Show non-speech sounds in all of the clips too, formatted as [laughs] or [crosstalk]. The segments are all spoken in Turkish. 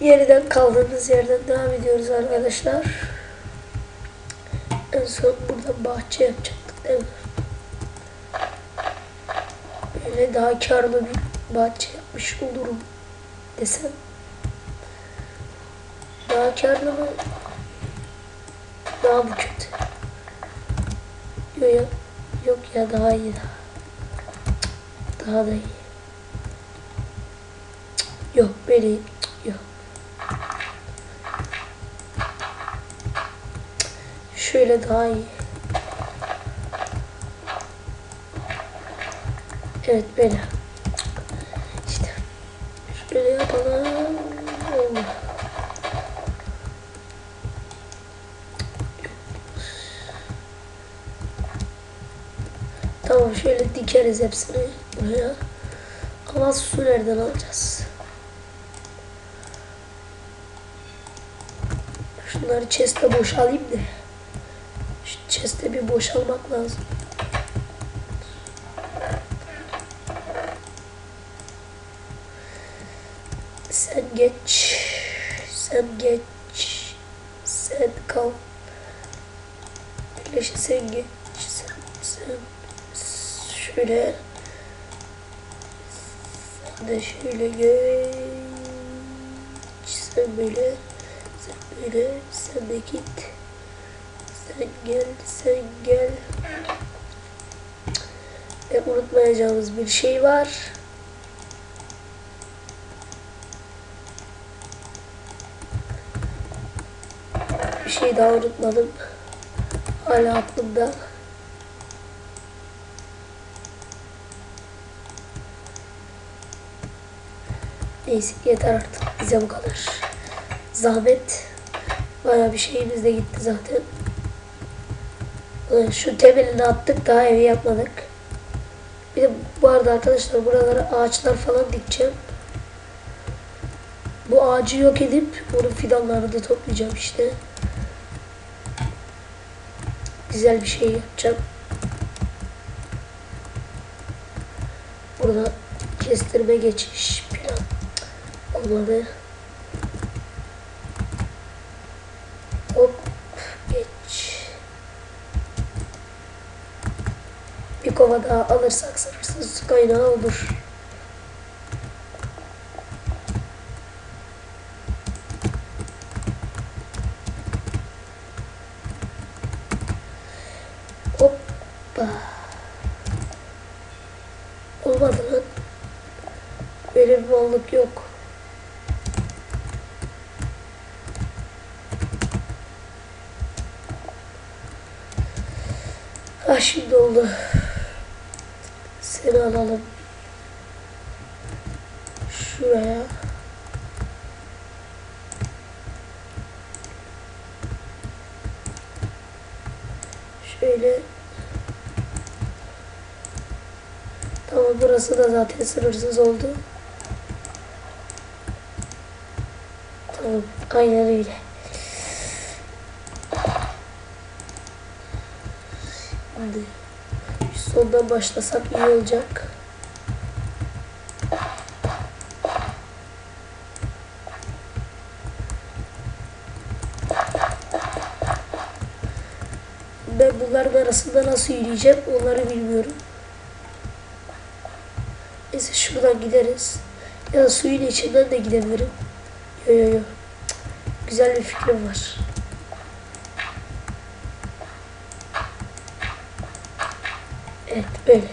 Yeniden kaldığımız yerden devam ediyoruz arkadaşlar. En son burada bahçe yapacaktık değil mi? Böyle daha karlı bir bahçe yapmış olurum desem. Daha karlı mı? Daha mı kötü? Yok ya, yok ya daha iyi daha. Daha da iyi. Yok böyle iyi. Cık, yok. Şöyle daha iyi. Evet böyle. İşte şöyle yapalım. Tamam şöyle dikeriz hepsini buraya. Ama su nereden alacağız? Şunları chest'e boşalayım da. Chest'e bir boşalmak lazım. Sen geç. Sen geç. Sen kal. Birleşe sen geç. Sen, sen şöyle. Sen de şöyle geç. Sen böyle. Sen böyle. Sen de git. Sen gel. Sen gel. Ve unutmayacağımız bir şey var. Bir şey daha unutmadım. Hala aklımda. Neyse yeter artık. Bize bu kadar. Zahmet. Baya bir şeyimiz de gitti zaten. Ulan Şu temelini attık daha evi yapmadık. Bir de bu arada arkadaşlar buralara ağaçlar falan dikeceğim. Bu ağacı yok edip onun fidanlarını da toplayacağım işte. Güzel bir şey yapacağım. Burada kestirme geçiş plan olmadı. Hop geç. Daha alırsak sınırsız su kaynağı olur. Hoppa. Olmadı lan. Böyle bir mallık yok. Ha şimdi oldu. Seni alalım. Şuraya. Şöyle. Tamam burası da zaten sınırsız oldu. Tamam aynen öyle. Şimdi şu sondan başlasak iyi olacak. Ben bunların arasında nasıl yürüyeceğim onları bilmiyorum. Neyse şuradan gideriz. Ya da suyun içinden de gidebilirim. Yo yo yo. Güzel bir fikrim var. Evet böyle.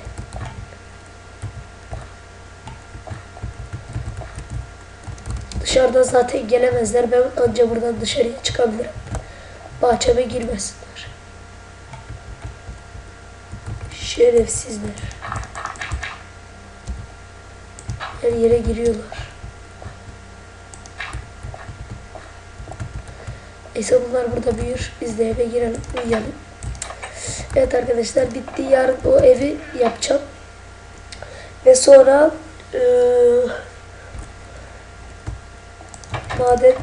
Dışarıdan zaten gelemezler. Ben anca buradan dışarıya çıkabilirim. Bahçeme girmesinler. Şerefsizler. Her yere giriyorlar. Neyse bunlar burada büyür. Biz de eve girelim, uyuyalım. Evet arkadaşlar bitti. Yarın o evi yapacağım. Ve sonra eee maden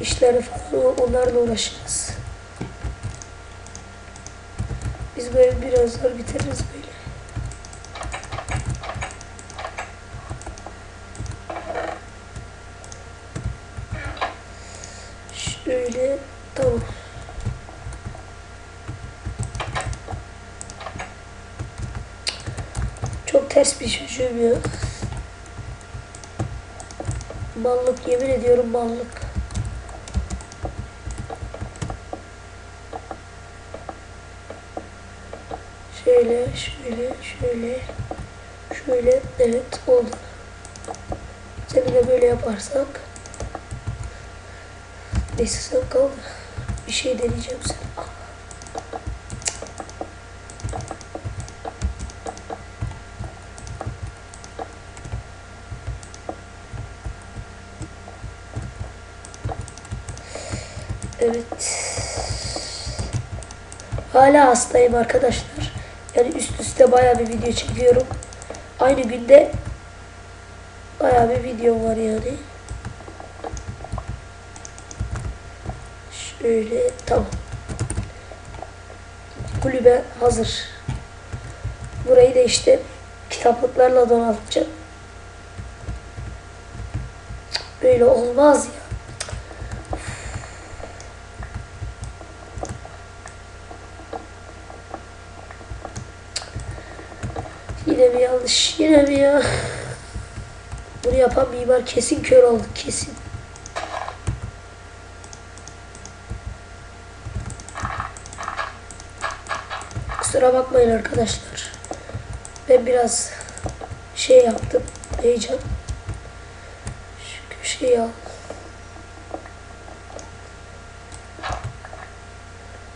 işleri falan onlarla uğraşırız. Biz bu evi biraz zor bitiririz böyle. Şöyle tamam. Çok ters bir çocuğum ya. Mallık yemin ediyorum mallık. Şöyle, şöyle, şöyle, şöyle, evet oldu. Seni de böyle yaparsak. Neyse sen kal. Bir şey deneyeceğim sana. Evet. Hala hastayım arkadaşlar. Yani üst üste baya bir video çekiyorum. Aynı günde baya bir video var yani. Şöyle tamam. Kulübe hazır. Burayı da işte kitaplıklarla donatacağım. Böyle olmaz ya. Yine mi yanlış? Yine mi ya? Bunu yapan mimar kesin kör oldu. Kesin. Kusura bakmayın arkadaşlar. Ben biraz şey yaptım. Heyecan. Şu köşeyi al.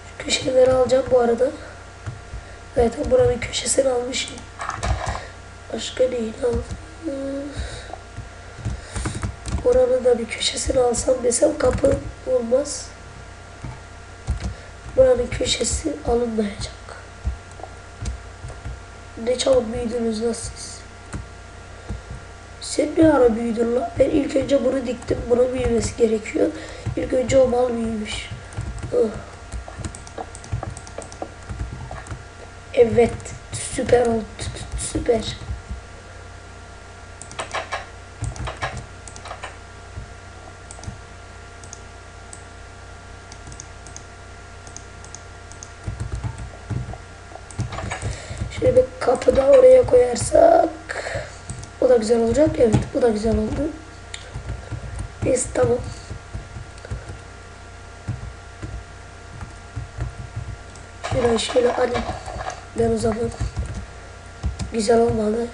Şu köşeleri alacağım bu arada. Zaten buranın köşesini almışım. Başka neyin aldım? Oranın da bir köşesini alsam desem kapı olmaz. Buranın köşesi alınmayacak. Ne çabuk büyüdünüz lan siz. Sen ne ara büyüdün lan? Ben ilk önce bunu diktim. Bunun büyümesi gerekiyor. İlk önce o mal büyümüş. Evet. Süper oldu. Süper. Şöyle bir kapı da oraya koyarsak o da güzel olacak. Evet bu da güzel oldu. Neyse tamam. Şurayı şöyle alayım. Ben o zaman güzel olmalı.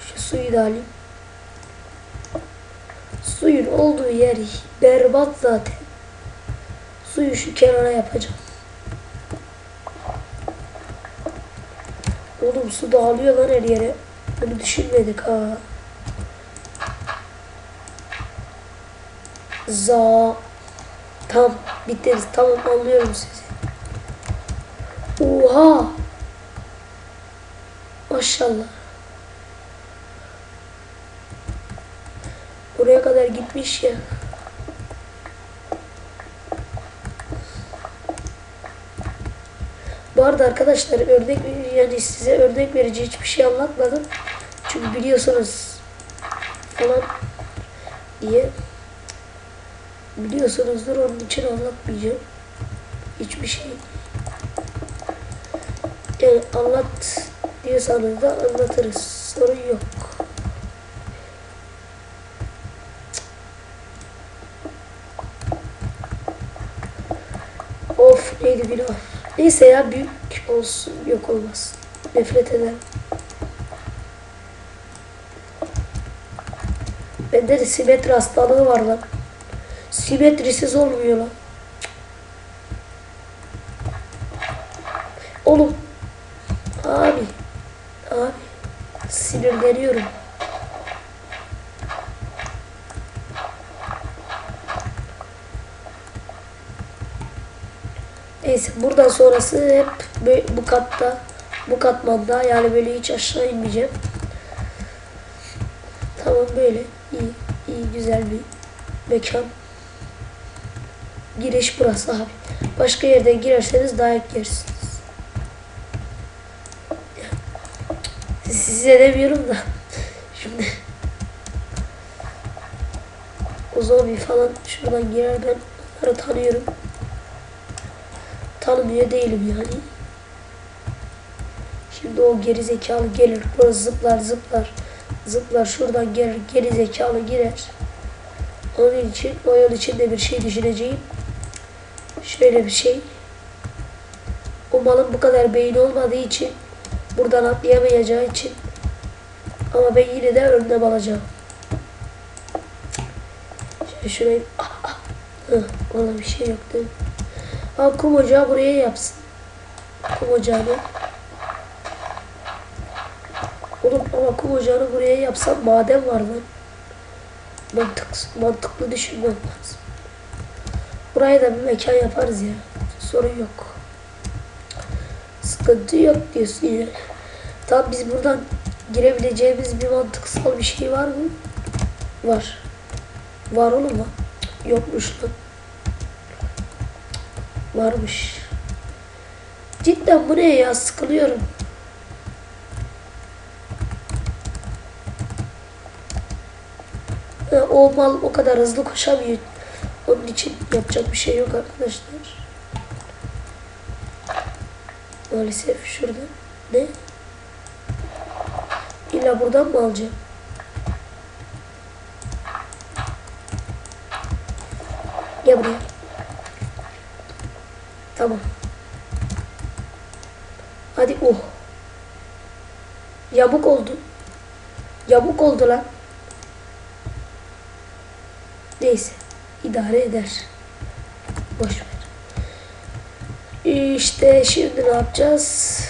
Şu suyu da alayım. Suyun olduğu yer berbat zaten. Suyu şu kenara yapacağım. Oğlum su dağılıyor lan her yere. Bunu düşünmedik ha. Za. Tam biteriz. Tamam anlıyorum sizi. Oha. Maşallah. Buraya kadar gitmiş ya. Bu arada arkadaşlar örnek yani size örnek verici hiçbir şey anlatmadım. Çünkü biliyorsunuz falan diye biliyorsunuzdur onun için anlatmayacağım. Hiçbir şey. Yani anlat diyorsanız da anlatırız. Sorun yok. Of neydi günah. Neyse ya büyük olsun yok olmaz. Nefret ederim. Bende de simetri hastalığı var lan. Simetrisiz olmuyor lan. Oğlum. Abi. Abi. Sinirleniyorum. Neyse buradan sonrası hep bu katta bu katmanda yani böyle hiç aşağı inmeyeceğim. Tamam böyle iyi iyi güzel bir mekan. Giriş burası abi. Başka yerden girerseniz dayak yersiniz. Size demiyorum da [laughs] şimdi zombi falan şuradan girer ben onları tanıyorum. Tanımıyor değilim yani. Şimdi o geri zekalı gelir. Böyle zıplar zıplar. Zıplar şuradan gelir. Geri zekalı girer. Onun için o yol içinde bir şey düşüneceğim. Şöyle bir şey. O malın bu kadar beyin olmadığı için buradan atlayamayacağı için ama ben yine de önlem alacağım. Şöyle şurayı [laughs] ah, ah. Hıh, valla bir şey yok değil mi? Ha kum ocağı buraya yapsın. Kum ocağını. Oğlum ama kum ocağını buraya yapsam maden var lan. Mantık, mantıklı düşünmem lazım. Buraya da bir mekan yaparız ya. Sorun yok. Sıkıntı yok diyorsun ya. Tamam biz buradan girebileceğimiz bir mantıksal bir şey var mı? Var. Var oğlum var. Yokmuş lan. Varmış. Cidden bu ne ya sıkılıyorum. O mal o kadar hızlı koşamıyor. Onun için yapacak bir şey yok arkadaşlar. Maalesef şurada. Ne? İlla buradan mı alacağım? Gel buraya. Tamam. Hadi oh. Yamuk oldu. Yamuk oldu lan. Neyse. idare eder. Boş ver. İşte şimdi ne yapacağız?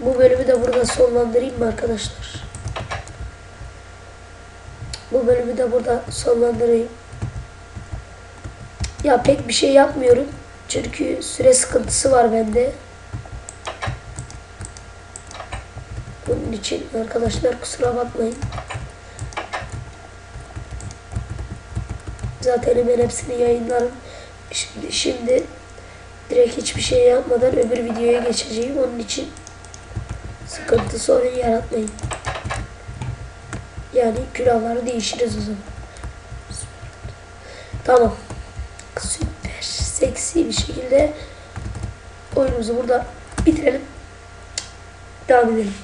Bu bölümü de burada sonlandırayım mı arkadaşlar? Bu bölümü de burada sonlandırayım. Ya pek bir şey yapmıyorum. Çünkü süre sıkıntısı var bende. Bunun için arkadaşlar kusura bakmayın. Zaten hemen hepsini yayınlarım. Şimdi, şimdi direkt hiçbir şey yapmadan öbür videoya geçeceğim. Onun için sıkıntı sorun yaratmayın. Yani külahları değişiriz o zaman. Tamam. Süper. Seksi bir şekilde oyunumuzu burada bitirelim. Devam edelim.